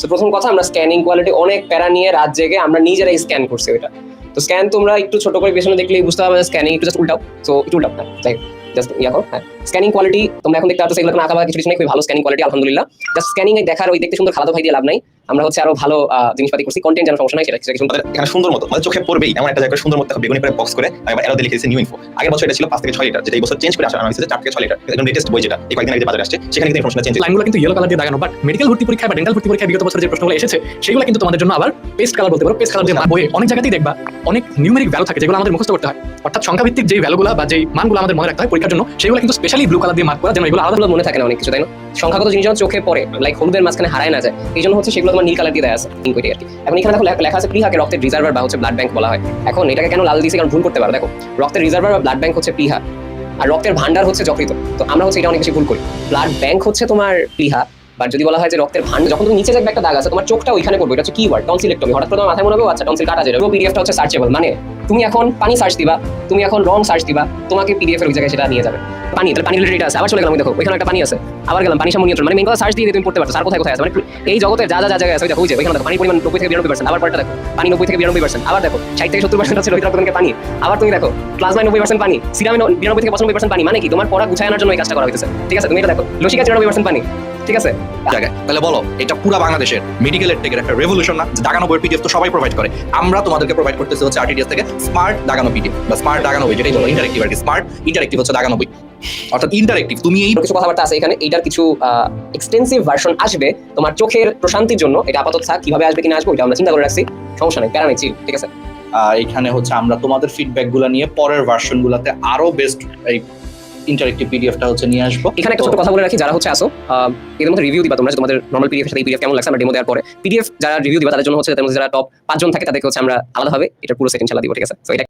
তো প্রথম কথা, আমরা স্ক্যানিং কোয়ালিটি অনেক প্যারা নিয়ে রাত জেগে আমরা নিজেরাই স্ক্যান করছি ওইটা। তো স্ক্যান তোমরা একটু ছোট করে পেছনে দেখলেই বুঝতে পারবে স্ক্যানিং একটু জাস্ট উল্টাও। তো একটু উল্টাও যাই যাই জাস্ট ইয়া করো হ্যাঁ স্ক্যানিং কোয়ালিটি তোমরা এখন দেখতে পাচ্ছ এগুলো কোনো আঁকা কিছু কিছু নেই খুবই ভালো স্ক্যানিং কোয়ালিটি আলহামদুলিল্লাহ। জাস্ট স্ক্যানিং এ দেখার ওই দেখতে সুন্দর খালাতো ভাই দিয়ে লাভ নাই। আমরা হচ্ছে আরও ভালো জিনিসপাতি করছি। কন্টেন্ট যেন সমস্যা নাই সেটা কিছু এখানে সুন্দর মতো? আমাদের চোখে পড়বেই। এমন একটা জায়গায় সুন্দর মতো বেগুনি করে বক্স করে আমি এরো দিয়ে লিখেছি নিউ ইনফো আগের বছর এটা ছিল পাঁচ থেকে ছয় লিটার যেটা এই বছর চেঞ্জ করে আসা হয়েছে চার থেকে ছয় লিটার একদম লেটেস্ট বই যেটা এই কয়েকদিন আগে বাজারে আসছে সেখানে কিন্তু ইনফরমেশন চেঞ্জ লাইনগুলো কিন্তু ইয়েলো কালার দিয়ে দাগানো বাট মেডিকেল ভর্তি পরীক্ষা বা ডেন্টাল ভর্তি পরীক্ষা বিগত বছর যে প্রশ্নগুলো এসেছে সেগুলো কিন্তু তোমাদের জন্য আবার পেস্ট কালার বলতে পারো পেস্ট কালার দিয়ে বইয়ে অনেক জায়গাতেই দেখবা। অনেক নিউমেরিক ভ্যালু থাকে যেগুলো আমাদের মুখস্থ করতে হয়। অর্থাৎ সংখ্যাভিত্তিক যে ভ্যালুগুলো বা যে মানগুলো আমাদের মনে রাখতে হয় পরীক্ষার জন্য, সেগুলো কিন্তু স্পেশালি ব্লু কালার দিয়ে মার্ক করা, যেন এগুলো আলাদা মনে থাকে না অনেক কিছু, তাই না? সংখ্যাগত জিনিস যখন চোখে পড়ে লাইক হলুদের মাঝখানে হারায় না যায়। এই জন্য হচ্ছে সেগুলো তোমার নীল কালার দিয়ে দেয় আছে ইনকোয়েটি আর কি। এখন এখানে দেখো লেখা- আছে প্লিহাকে রক্তের রিজার্ভার বা হচ্ছে ব্লাড ব্যাংক বলা হয়। এখন এটাকে কেন লাল দিয়েছে কারণ ভুল করতে পারো, দেখো। রক্তের রিজার্ভার বা ব্লাড ব্যাংক হচ্ছে প্লিহা আর রক্তের ভান্ডার হচ্ছে যকৃত। তো আমরা হচ্ছে এটা অনেক বেশি ভুল করি। ব্লাড ব্যাংক হচ্ছে তোমার প্লিহা বা যদি বলা হয় যে রক্তের ভান্ড যখন তুমি নিচে দেখবে একটা দাগ আছে, তোমার চোখটা ওইখানে পড়বে, এটা হচ্ছে কিওয়ার্ড টনসিলেক্টমি হঠাৎ করে তোমার মাথায় মনে হবে আচ্ছা টনসিল কাটা যায় পিডিএফটা হচ্ছে সার্চেবল মানে তুমি এখন পানি সার্চ দিবা তুমি এখন রং সার্চ দিবা, তোমাকে পিডিএফ এর ওই জায়গায় সেটা নিয়ে যাবে। পানি, তাহলে পানি রিলেটেড আছে, আবার চলে গেলাম দেখো, ওইখানে একটা পানি আছে। আবার গেলাম, পানি সামনে নিয়ন্ত্রণ মানে মেন কথা সার্চ দিয়ে তুমি পড়তে পারছ আর কোথায় কোথায় আছে? মানে এই জগতে যা যা জায়গায় আছে, ওই দেখো, ওই যে, ওইখানে দেখো পানি পরিমাণ নব্বই থেকে বিরানব্বই পার্সেন্ট আবার পরটা দেখো, পানি নব্বই থেকে বিরানব্বই পার্সেন্ট আবার দেখো, ষাট থেকে সত্তর পার্সেন্ট আছে রোহিত রক্তদানকে পানি, আবার তুমি দেখো প্লাজমায় নব্বই পার্সেন্ট পানি, সিরামে বিরানব্বই থেকে পঁচানব্বই পার্সেন্ট পানি মানে কি? তোমার পড়া গুছায় আনার জন্য এই কাজটা করা হয়েছে ঠিক আছে? তুমি এটা দেখো, লসিকা তিরানব্বই পার্সেন্ট পানি, ঠিক আছে? জায়গায় তাহলে বলো, এটা পুরো বাংলাদেশের মেডিকেলের টেকের একটা রেভলিউশন না? দাগানো বইয়ের পিডিএফ তো সবাই প্রোভাইড করে। আমরা তোমাদেরকে প্রোভাইড করতেছি হচ্ছে আরটিডিএস থেকে স্মার্ট দাগানো পিডিএফ বা স্মার্ট দাগানো বই যেটাই বলো ইন্টারেক্টিভ আর কি স্মার্ট ইন্টারেক্টিভ হচ্ছে দাগানো বই অর্থাৎ ইন্টারেক্টিভ তুমি এই কিছু কথাবার্তা আছে এখানে এইটার কিছু এক্সটেন্সিভ ভার্সন আসবে তোমার চোখের প্রশান্তির জন্য এটা আপাতত থাক কীভাবে আসবে কিনা আসবে আমরা চিন্তা করে রাখছি সমস্যা নেই প্যারা নেই ঠিক আছে? এখানে হচ্ছে আমরা তোমাদের ফিডব্যাকগুলো নিয়ে পরের আরও বেস্ট এই ইন্টারেক্টিভ পিডিএফটা হচ্ছে নিয়ে আসব। এখানে একটা ছোট কথা বলে রাখি যারা হচ্ছে আসো আহ, মধ্যে রিভিউ দিবা তোমরা তোমাদের নর্মাল পিডিএফ সাথে পিডিএফ কেমন লাগছে আমরা ডেমো দেওয়ার পরে পিডিএফ যারা রিভিউ দিবা তাদের জন্য হচ্ছে তাদের মধ্যে যারা টপ পাঁচজন থাকে তাদেরকে হচ্ছে আমরা আলাদাভাবে এটা পুরো সেটিং চালা দিব ঠিক আছে? তো এটা